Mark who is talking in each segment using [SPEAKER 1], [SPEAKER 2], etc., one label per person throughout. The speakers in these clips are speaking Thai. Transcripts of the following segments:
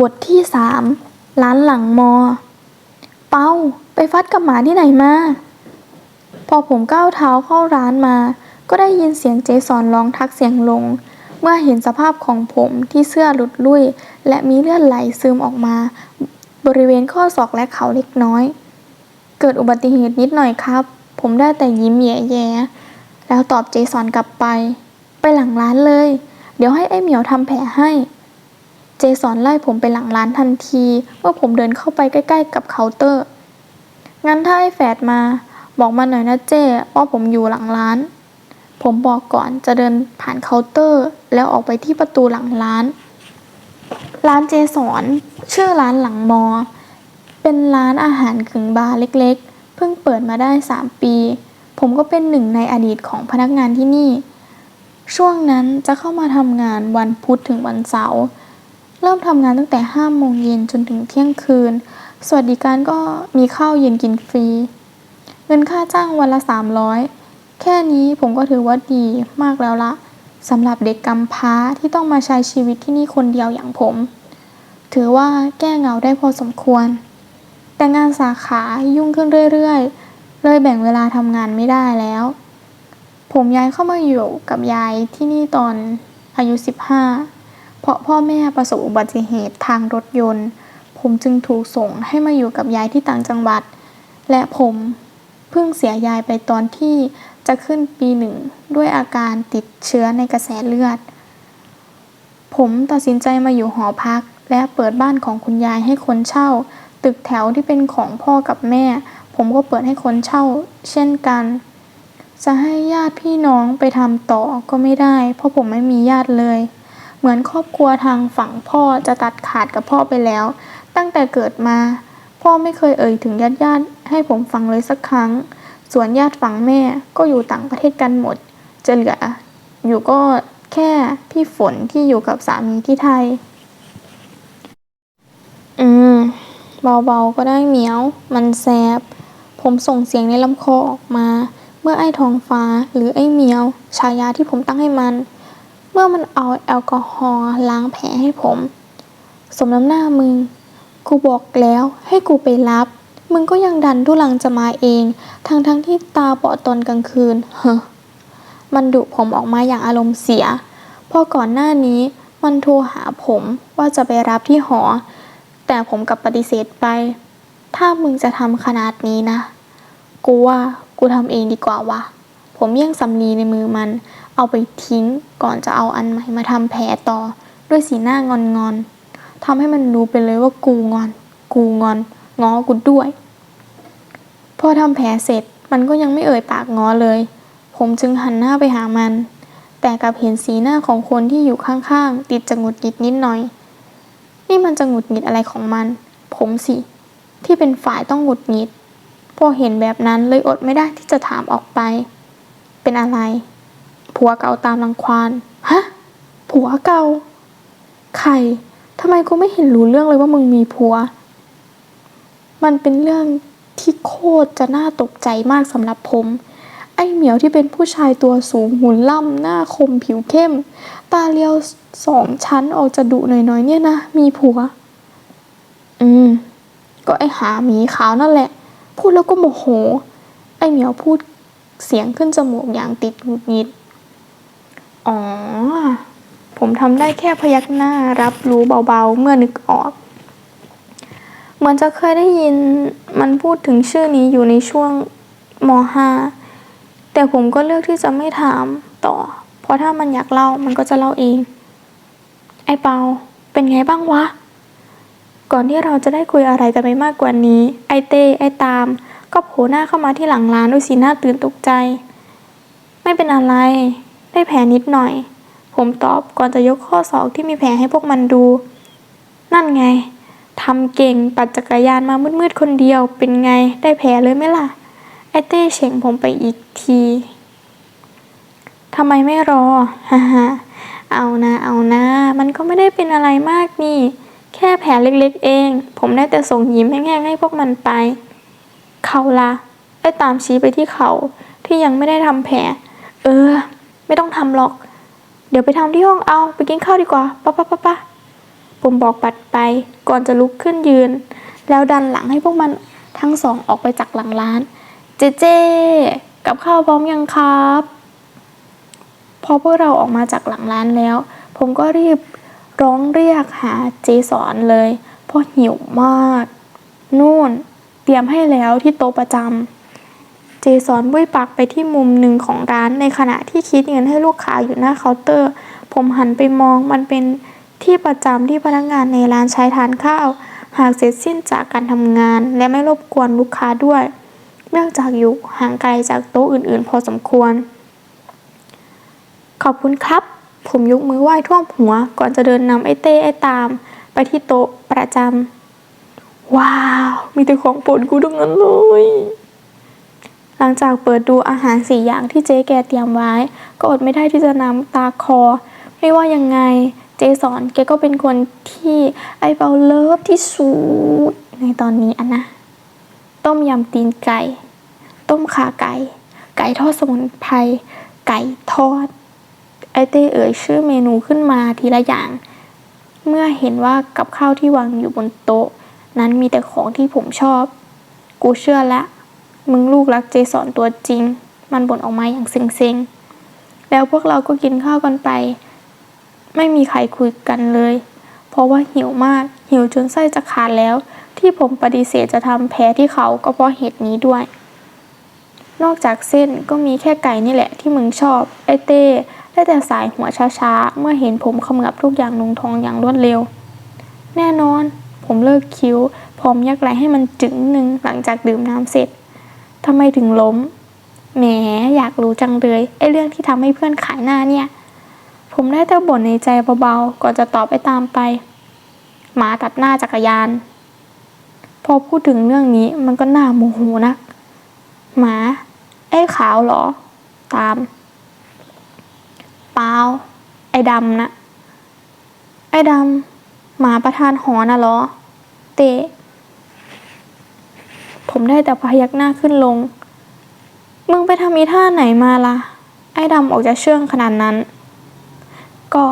[SPEAKER 1] บทที่สามร้านหลังมอ เป้าไปฟัดกับหมาที่ไหนมา พอผมก้าวเท้าเข้าร้านมา ก็ได้ยินเสียงเจสอนร้องทักเสียงลง เมื่อเห็นสภาพของผมที่เสื้อหลุดลุ่ย และมีเลือดไหลซึมออกมา บริเวณข้อศอกและเข่าเล็กน้อย เกิดอุบัติเหตุนิดหน่อยครับ ผมได้แต่ยิ้มแย่ๆแล้วตอบเจสอนกลับไป ไปหลังร้านเลย เดี๋ยวให้ไอ้เหมียวทำแผลให้ เจสอนไล่ผมไปหลังร้านทันทีเมื่อผมเดินเข้าไปใกล้ ๆ กับเคาน์เตอร์ งั้นถ้าไอ้แฝดมา บอกมาหน่อยนะเจ้ว่าผมอยู่หลังร้าน ผมบอกก่อนจะเดินผ่านเคาน์เตอร์ แล้วออกไปที่ประตูหลังร้าน ร้านเจสอนชื่อร้านหลังมอ เป็นร้านอาหารกึ่งบาร์เล็กๆ เพิ่งเปิดมาได้ 3 ปี ผมก็เป็นหนึ่งในอดีตของพนักงานที่นี่ ช่วงนั้นจะเข้ามาทำงานวันพุธถึงวันเสาร์ เริ่มทำงานตั้งแต่5โมงเย็นจนถึงเที่ยงคืน สวัสดิการก็มีข้าวเย็นกินฟรี เงินค่าจ้างวันละ 300 แค่นี้ผมก็ถือว่าดีมากแล้วละสำหรับเด็กกำพร้าที่ต้องมาใช้ชีวิตที่นี่คนเดียวอย่างผม ถือว่าแก้เหงาได้พอสมควร แต่งานสาขายุ่งขึ้นเรื่อยๆ เลยแบ่งเวลาทำงานไม่ได้แล้ว ผมย้ายเข้ามาอยู่กับยายที่นี่ตอนอายุ 15 เพราะพ่อแม่ประสบอุบัติเหตุทางรถยนต์ ผมจึงถูกส่งให้มาอยู่กับยายที่ต่างจังหวัด และผมเพิ่งเสียยายไปตอนที่จะขึ้นปีหนึ่งด้วยอาการติดเชื้อในกระแสเลือด ผมตัดสินใจมาอยู่หอพัก และเปิดบ้านของคุณยายให้คนเช่า ตึกแถวที่เป็นของพ่อกับแม่ ผมก็เปิดให้คนเช่า เช่นกัน จะให้ญาติพี่น้องไปทำต่อก็ไม่ได้ เพราะผมไม่มีญาติเลย เหมือนครอบครัวทางฝั่งพ่อจะตัดขาดกับพ่อไปแล้ว ตั้งแต่เกิดมา พ่อไม่เคยเอ่ยถึงญาติญาติให้ผมฟังเลยสักครั้ง ส่วนญาติฝั่งแม่ก็อยู่ต่างประเทศกันหมด จะเหลือ อยู่ก็แค่พี่ฝนที่อยู่กับสามีที่ไทย อืม เบาๆก็ได้เหมียว มันแสบผมส่งเสียงในลำคอออกมา เมื่อไอ้ทองฟ้าหรือไอ้เหมียว ฉายาที่ผมตั้งให้มัน เมื่อมันเอาแอลกอฮอล์ล้างแผลให้ผม สมน้ำหน้ามึง กูบอกแล้วให้กูไปรับ มึงก็ยังดันทุลังจะมาเอง ทั้งทั้งที่ตาเบอดตอนกลางคืน เฮ้มันดุผมออกมาอย่างอารมณ์เสียพราะก่อนหน้านี้มันโทรหาผมว่าจะไปรับที่หอ แต่ผมกับปฏิเสธไป ถ้ามึงจะทำขนาดนี้นะ กูว่ากูทำเองดีกว่าวะผมแย่งสำลีในมือมัน เอาไปทิ้งก่อนจะเอาอันใหม่มาทำแผลต่อ ด้วยสีหน้างอนงอนทำให้มันรู้ไปเลยว่ากูงอน กูงอน ง้อกูด้วย พอทำแผลเสร็จมันก็ยังไม่เอ่ยปากง้อเลย ผมจึงหันหน้าไปหามัน แต่กลับเห็นสีหน้าของคนที่อยู่ข้างๆ ติดจะหงุดหงิดนิดหน่อย นี่มันจะหงุดหงิดอะไรของมัน ผมสิ ที่เป็นฝ่ายต้องหงุดหงิด พอเห็นแบบนั้นเลยอดไม่ได้ที่จะถามออกไป เป็นอะไร ผัวเก่าตามรังควานฮะ ผัวเก่า ใครทำไมกูไม่เห็นรู้เรื่องเลยว่ามึงมีผัว มันเป็นเรื่องที่โคตรจะน่าตกใจมากสำหรับผม ไอ้เหมียวที่เป็นผู้ชายตัวสูงหุ่นล่ำหน้าคมผิวเข้ม ตาเรียวสองชั้นออกจะดุหน่อยๆ เนี่ยนะ มีผัว อืม ก็ไอ้หาหมีขาวนั่นแหละ พูดแล้วก็โมโห ไอ้เหมียวพูดเสียงขึ้นจมูกอย่างติดหงุดหงิด อ๋อ ผมทำได้แค่พยักหน้ารับรู้เบาๆ เมื่อนึกออก เหมือนจะเคยได้ยินมันพูดถึงชื่อนี้อยู่ในช่วงม .5 แต่ผมก็เลือกที่จะไม่ถามต่อ เพราะถ้ามันอยากเล่ามันก็จะเล่าเอง ไอ้เปา เป็นไงบ้างวะ ก่อนที่เราจะได้คุยอะไรกันไปมากกว่านี้ ไอเต้ไอตาม ก็โผล่หน้าเข้ามาที่หลังร้านด้วยสีหน้าตื่นตกใจ ไม่เป็นอะไร ได้แผลนิดหน่อย ผมตอบก่อนจะยกข้อศอกที่มีแผลให้พวกมันดู นั่นไงทำเก่งปั่นจักรยานมามืดๆคนเดียว เป็นไงได้แผลเลยไหมล่ะ ไอเต้เฉ่งผมไปอีกทีทำไมไม่รอฮ่าฮ่าเอานะเอานะ มันก็ไม่ได้เป็นอะไรมากนี่ แค่แผลเล็กๆเอง ผมได้แต่ส่งยิ้มแห้งๆให้พวกมันไป เขาละไอ้ตามชี้ไปที่เขาที่ยังไม่ได้ทำแผล เออ ไม่ต้องทำหรอก เดี๋ยวไปทำที่ห้องเอา ไปกินข้าวดีกว่าปะปะปะปะผมบอกปัดไป ก่อนจะลุกขึ้นยืน แล้วดันหลังให้พวกมันทั้งสองออกไปจากหลังร้าน เจเจกับข้าวพร้อมยังครับ พอพวกเราออกมาจากหลังร้านแล้ว ผมก็รีบร้องเรียกหาเจสอนเลย เพราะหิวมาก นู่น เตรียมให้แล้วที่โต๊ะประจำ เจสอนบุ้ยปากไปที่มุมหนึ่งของร้านในขณะที่คิดเงินให้ลูกค้าอยู่หน้าเคาน์เตอร์ ผมหันไปมองมันเป็นที่ประจำที่พนักงานในร้านใช้ทานข้าว หากเสร็จสิ้นจากการทำงาน และไม่รบกวนลูกค้าด้วย เนื่องจากอยู่ห่างไกลจากโต๊ะอื่นๆ พอสมควร ขอบคุณครับ ผมยกมือไหว้ท่วมหัว ก่อนจะเดินนำไอ้เต้ไอ้ตาม ไปที่โต๊ะประจำว้าว มีแต่ของโปรดกูทั้งนั้นเลย หลังจากเปิดดูอาหารสี่อย่างที่เจ๊แกเตรียมไว้ ก็อดไม่ได้ที่จะน้ำตาคอ ไม่ว่ายังไงเจสอนแกก็เป็นคนที่ไอเปาเลิฟที่สุดในตอนนี้อะนะ ต้มยำตีนไก่ ต้มขาไก่ ไก่ทอดสมุนไพร ไก่ทอด ไอเต้เอ่ยชื่อเมนูขึ้นมาทีละอย่าง เมื่อเห็นว่ากับข้าวที่วางอยู่บนโต๊ะ นั้นมีแต่ของที่ผมชอบ กูเชื่อละ มึงลูกรักเจสอนตัวจริง มันบ่นออกมาอย่างเซ็งๆ แล้วพวกเราก็กินข้าวกันไป ไม่มีใครคุยกันเลย เพราะว่าหิวมาก หิวจนไส้จะขาดแล้ว ที่ผมปฏิเสธจะทำแพ้ที่เขาก็เพราะเหตุนี้ด้วย นอกจากเส้นก็มีแค่ไก่นี่แหละที่มึงชอบ ไอเต้ได้แต่สายหัวช้าๆ เมื่อเห็นผมขมือบทุกอย่างลงท้องอย่างรวดเร็ว แน่นอน ผมเลิกคิ้วพร้อมยักไหลให้มันจึงหนึ่งหลังจากดื่มน้ำเสร็จ ทำไมถึงล้ม แหม อยากรู้จังเลย ไอ้เรื่องที่ทำให้เพื่อนขายหน้าเนี่ย ผมได้แต่บ่นในใจเบาๆ ก่อนจะตอบไปตามไป หมาตัดหน้าจักรยาน พอพูดถึงเรื่องนี้มันก็น่าโมโหนักหมา ไอ้ขาวเหรอ ตาม เปล่า ไอ้ดำนะ ไอ้ดำ หมาประธานหอนะเหรอ เตะ ผมได้แต่พยักหน้าขึ้นลง มึงไปทำอีท่าไหนมาล่ะ ไอ้ดำออกจะเชื่องขนาดนั้น ก็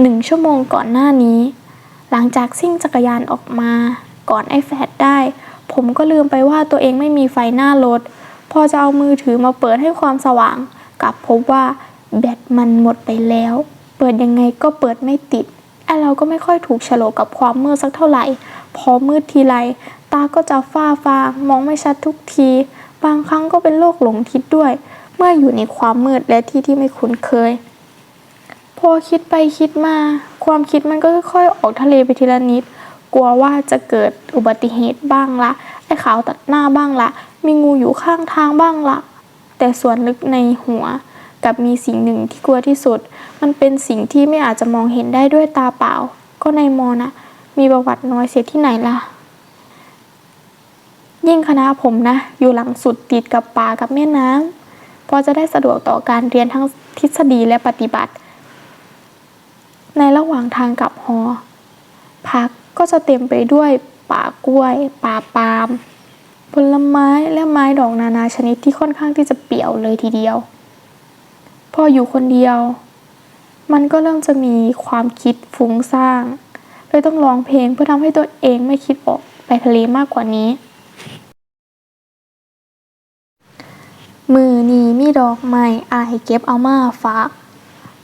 [SPEAKER 1] หนึ่งชั่วโมงก่อนหน้านี้ หลังจากซิ่งจักรยานออกมา ก่อนไอ้แฟดได้ ผมก็ลืมไปว่าตัวเองไม่มีไฟหน้ารถ พอจะเอามือถือมาเปิดให้ความสว่าง กลับพบว่าแบตมันหมดไปแล้ว เปิดยังไงก็เปิดไม่ติดไอเราก็ไม่ค่อยถูกฉลกกับความมืดสักเท่าไหร่ พอมืดทีไร ตาก็จะฝ้าฟางมองไม่ชัดทุกที บางครั้งก็เป็นโรคหลงทิศด้วย เมื่ออยู่ในความมืดและที่ที่ไม่คุ้นเคย พอคิดไปคิดมา ความคิดมันก็ค่อยๆออกทะเลไปทีละนิด กลัวว่าจะเกิดอุบัติเหตุบ้างละไอ้ขาวตัดหน้าบ้างละ มีงูอยู่ข้างทางบ้างละ แต่ส่วนลึกในหัวกับมีสิ่งหนึ่งที่กลัวที่สุด มันเป็นสิ่งที่ไม่อาจจะมองเห็นได้ด้วยตาเปล่า ก็ในมอนะมีประวัติน้อยเสียที่ไหนล่ะ ยิ่งคณะผมนะ อยู่หลังสุดติดกับป่ากับแม่น้ำพราะจะได้สะดวกต่อการเรียนทั้งทฤษฎีและปฏิบัติ ในระหว่างทางกลับหอ พักก็จะเต็มไปด้วยป่ากล้วย ป่าปาล์มผลไม้และไม้ดอกนานาชนิดที่ค่อนข้างที่จะเปี่ยวเลยทีเดียว พออยู่คนเดียว มันก็เริ่มจะมีความคิดฟุ้งซ่านเลยต้องร้องเพลงเพื่อทำให้ตัวเองไม่คิดออกไปทะเลมากกว่านี้ มือนี้มีดอกไม้อายเก็บเอามาฝาก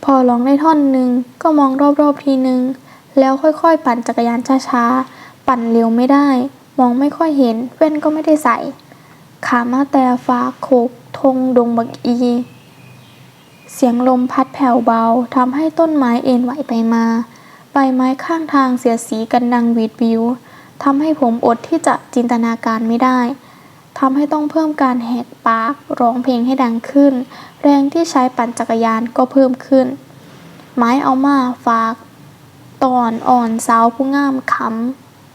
[SPEAKER 1] พอร้องได้ท่อนหนึ่งก็มองรอบๆทีหนึ่งแล้วค่อยๆ ปั่นจักรยานช้าๆ ปั่นเร็วไม่ได้ มองไม่ค่อยเห็นแว่นก็ไม่ได้ใส่ ขามาแต่ฟ้าโคกทงดงบักอี เสียงลมพัดแผ่วเบาทำให้ต้นไม้เอ็นไหวไปมาใบไม้ข้างทางเสียสีกันดังวีดวิวทำให้ผมอดที่จะจินตนาการไม่ได้ ทำให้ต้องเพิ่มการแหกปากร้องเพลงให้ดังขึ้น แรงที่ใช้ปั่นจักรยานก็เพิ่มขึ้น ไม้เอามาฝาก ตอนอ่อนสาวผู้งามค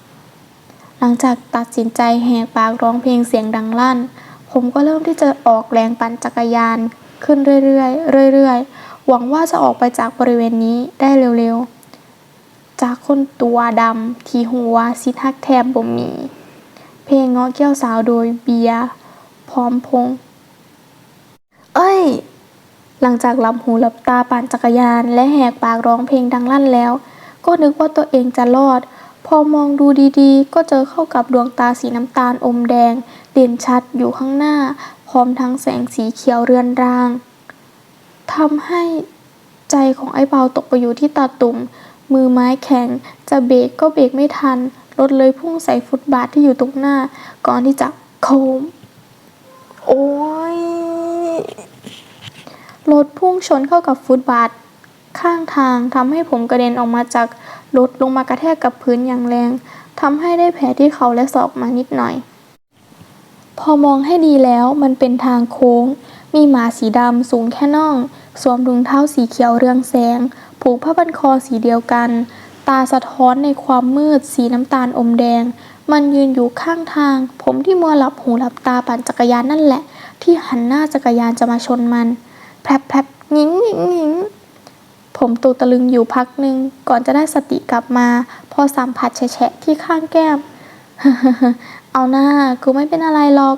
[SPEAKER 1] ำหลังจากตัดสินใจแหกปากร้องเพลงเสียงดังลั่น ผมก็เริ่มที่จะออกแรงปั่นจักรยานขึ้นเรื่อยๆเรื่อยๆ หวังว่าจะออกไปจากบริเวณนี้ได้เร็วๆ จากคนตัวดำที่หัวซิทักแทบบ่มี เพลงเงาะแก้วสาวโดยเบียร์พร้อมพงเอ้ย หลังจากหลับหูหลับตาปั่นจักรยาน และแหกปากร้องเพลงดังลั่นแล้ว ก็นึกว่าตัวเองจะรอด พอมองดูดีๆ ก็เจอเข้ากับดวงตาสีน้ำตาลอมแดง เด่นชัดอยู่ข้างหน้า พร้อมทั้งแสงสีเขียวเรือนรางทำให้ใจของไอ้เบาตกไปอยู่ที่ตาตุ่ม มือไม้แข็ง จะเบรกก็เบรกไม่ทัน รถเลยพุ่งใส่ฟุตบาทที่อยู่ตรงหน้า ก่อนที่จะโค้งโอ้ยรถพุ่งชนเข้ากับฟุตบาทข้างทางทำให้ผมกระเด็นออกมาจากรถลงมากระแทกกับพื้นอย่างแรงทำให้ได้แผลที่เขาและศอกมานิดหน่อย พอมองให้ดีแล้วมันเป็นทางโค้ง มีหมาสีดำสูงแค่น่อง สวมถุงเท้าสีเขียวเรืองแสง ผูกผ้าพันคอสีเดียวกัน ตาสะท้อนในความมืดสีน้ำตาลอมแดง มันยืนอยู่ข้างทาง ผมที่มัวหลับหูหลับตาปั่นจักรยานนั่นแหละ ที่หันหน้าจักรยานจะมาชนมันแผลบแผลบงิ้งงิ้งงิ้งผมตกตะลึงอยู่พักหนึ่งก่อนจะได้สติกลับมา พอสัมผัสแฉะที่ข้างแก้ม เอาหน้ากูไม่เป็นอะไรหรอก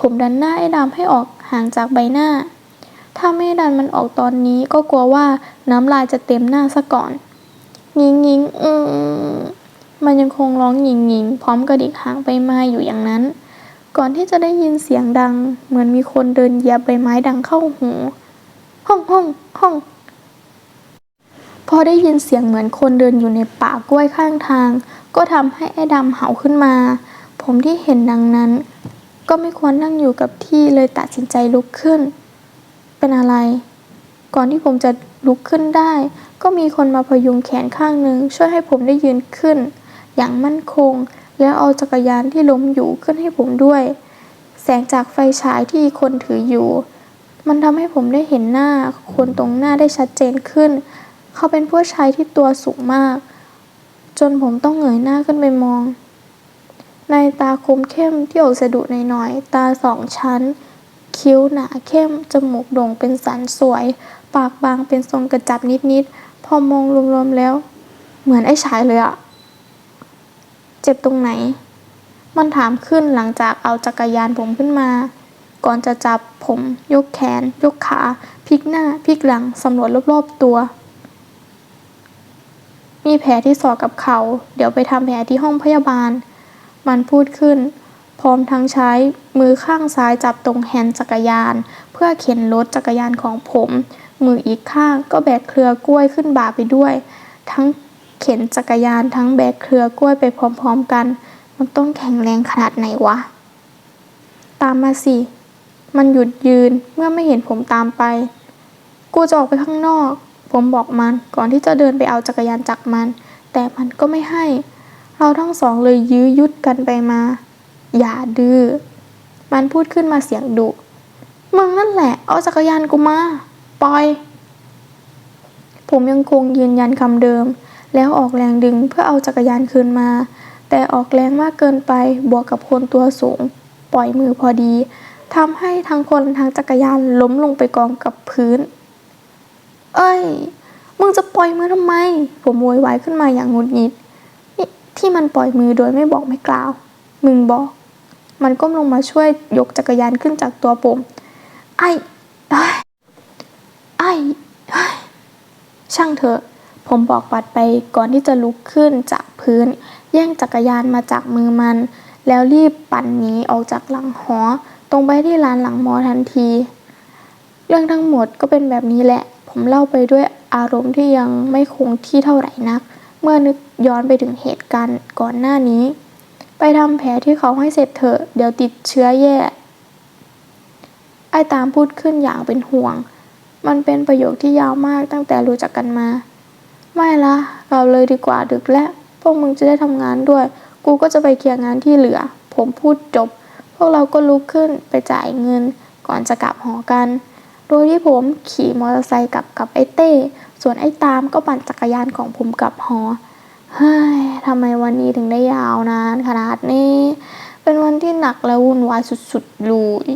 [SPEAKER 1] ผมดันหน้าไอ้ดำให้ออกห่างจากใบหน้า ถ้าไม่ดันมันออกตอนนี้ก็กลัวว่าน้ำลายจะเต็มหน้าซะก่อน งิงงิงอืมมันยังคงร้องหญิงหญิงพร้อมกระดิกหางไปมาอยู่อย่างนั้น ก่อนที่จะได้ยินเสียงดัง เหมือนมีคนเดินเหยียบใบไม้ดังเข้าหู ห้องห้องห้อง พอได้ยินเสียงเหมือนคนเดินอยู่ในป่ากล้วยข้างทาง ก็ทำให้ไอ้ดำเห่าขึ้นมา ผมที่เห็นดังนั้น ก็ไม่ควรนั่งอยู่กับที่เลยตัดสินใจลุกขึ้น เป็นอะไร ก่อนที่ผมจะลุกขึ้นได้ ก็มีคนมาพยุงแขนข้างหนึ่งช่วยให้ผมได้ยืนขึ้น อย่างมั่นคง แล้วเอาจักรยานที่ล้มอยู่ขึ้นให้ผมด้วย แสงจากไฟฉายที่อีคนถืออยู่ มันทำให้ผมได้เห็นหน้า คนตรงหน้าได้ชัดเจนขึ้น เขาเป็นผู้ชายที่ตัวสูงมาก จนผมต้องเงยหน้าขึ้นไปมอง ในตาคมเข้มที่ออกสะดุหน่อยๆตาสองชั้นคิ้วหนาเข้ม จมูกโด่งเป็นสันสวย ปากบางเป็นทรงกระจับนิดๆ อมองรวมๆแล้ว เหมือนไอ้ชายเลยอะเจ็บตรงไหน มันถามขึ้นหลังจากเอาจักรยานผมขึ้นมา ก่อนจะจับผมยกแขน ยกขาพลิกหน้าพลิกหลังสำรวจรอบๆตัว มีแผลที่ศอกกับเขา เดี๋ยวไปทำแผลที่ห้องพยาบาล มันพูดขึ้น พร้อมทั้งใช้มือข้างซ้ายจับตรงแฮนด์จักรยาน เพื่อเข็นรถจักรยานของผม มืออีกข้างก็แบกเครือกล้วยขึ้นบ่าไปด้วย ทั้งเข็นจักรยานทั้งแบกเครือกล้วยไปพร้อมๆกัน มันต้องแข็งแรงขนาดไหนวะ ตามมาสิ มันหยุดยืนเมื่อไม่เห็นผมตามไป กูจะออกไปข้างนอก ผมบอกมันก่อนที่จะเดินไปเอาจักรยานจากมัน แต่มันก็ไม่ให้ เราทั้งสองเลยยื้อยุดกันไปมา อย่าดื้อ มันพูดขึ้นมาเสียงดุ มึงนั่นแหละ เอาจักรยานกูมา ปล่อย ผมยังคงยืนยันคำเดิม แล้วออกแรงดึงเพื่อเอาจักรยานคืนมา แต่ออกแรงมากเกินไปบวกกับคนตัวสูง ปล่อยมือพอดีทำให้ทั้งคนทั้งจักรยานล้มลงไปกองกับพื้น เอ้ย มึงจะปล่อยมือทำไม ผมโวยวายขึ้นมาอย่างหงุดหงิดที่มันปล่อยมือโดยไม่บอกไม่กล่าว มึงบอก มันก้มลงมาช่วยยกจักรยานขึ้นจากตัวผม ไอ้ ไอ้ช่างเถอะ ผมบอกปัดไปก่อนที่จะลุกขึ้นจากพื้น แย่งจักรยานมาจากมือมัน แล้วรีบปั่นหนีออกจากหลังหอ ตรงไปที่ร้านหลังมอทันที เรื่องทั้งหมดก็เป็นแบบนี้แหละ ผมเล่าไปด้วยอารมณ์ที่ยังไม่คงที่เท่าไหร่นัก เมื่อนึกย้อนไปถึงเหตุการณ์ก่อนหน้านี้ ไปทำแผลที่เขาให้เสร็จเถอะ เดี๋ยวติดเชื้อแย่ไอ้ตามพูดขึ้นอย่างเป็นห่วง มันเป็นประโยคที่ยาวมากตั้งแต่รู้จักกันมา ไม่ละเราเลยดีกว่าดึกแล้วพวกมึงจะได้ทำงานด้วย กูก็จะไปเคลียร์งานที่เหลือ ผมพูดจบ พวกเราก็ลุกขึ้นไปจ่ายเงิน ก่อนจะกลับหอกัน โดยที่ผมขี่มอเตอร์ไซค์กลับกับไอ้เต้ ส่วนไอ้ตามก็ปั่นจักรยานของผมกลับหอ เฮ้ยทำไมวันนี้ถึงได้ยาวนานขนาดนี้ เป็นวันที่หนักและวุ่นวายสุดๆเลย